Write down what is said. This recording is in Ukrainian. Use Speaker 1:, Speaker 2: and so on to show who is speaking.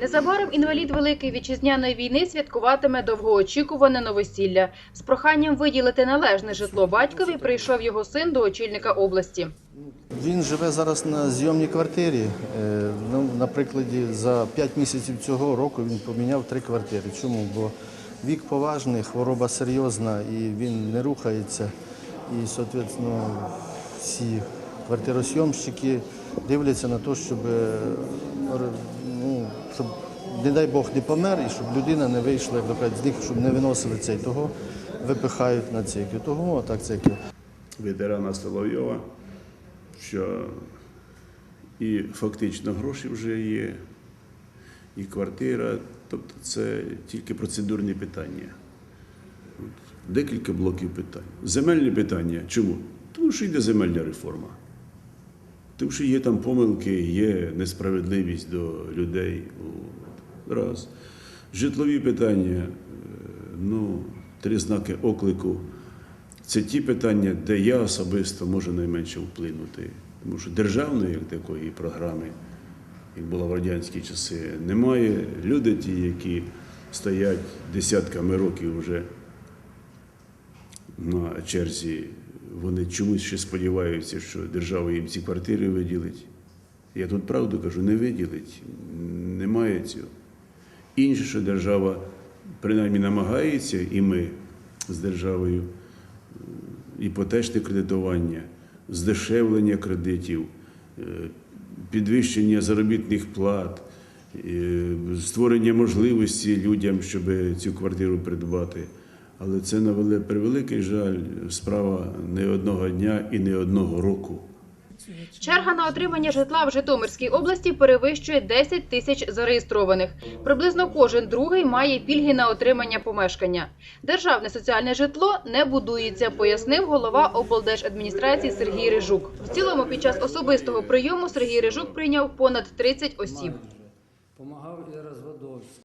Speaker 1: Незабаром інвалід Великої вітчизняної війни святкуватиме довгоочікуване новосілля. З проханням виділити належне житло батькові прийшов його син до очільника області.
Speaker 2: Він живе зараз на зйомній квартирі. Е, Ну, на за 5 місяців цього року він поміняв три квартири. Чому? Бо вік поважний, хвороба серйозна і він не рухається. І, соответственно, всі квартиросйомщики дивляться на те, щоб, е, ну, щоб, не дай Бог, не помер, і щоб людина не вийшла, як кажуть, з них, щоб не виносили цей. Того випихають на цей. Того а так це
Speaker 3: ветерана Соловйова, що і фактично гроші вже є, і квартира. Тобто це тільки процедурні питання. Декілька блоків питань. Земельні питання. Чому? Тому що йде земельна реформа. Тому що є там помилки, є несправедливість до людей. Раз. Житлові питання, е, ну, три знаки оклику. Це ті питання, де я особисто можу найменше вплинути. Тому що державної як такої програми, як була в радянські часи, немає. Люди ті, які стоять десятками років вже на черзі, вони чомусь ще сподіваються, що держава їм ці квартири виділить. Я тут правду кажу, не виділить, немає цього. Інше, що держава принаймні намагається, і ми з державою іпотечне кредитування, здешевлення кредитів, е, підвищення заробітних плат, е, створення можливості людям, щоб цю квартиру придбати. Але це на превеликий жаль, справа не одного дня і не одного року.
Speaker 1: Черга на отримання житла в Житомирській області перевищує 10 тисяч зареєстрованих. Приблизно кожен другий має пільги на отримання помешкання. Державне соціальне житло не будується, пояснив голова облдержадміністрації Сергій Рижук. В цілому під час особистого прийому Сергій Рижук прийняв понад 30 осіб.
Speaker 4: Помагав і розводовський.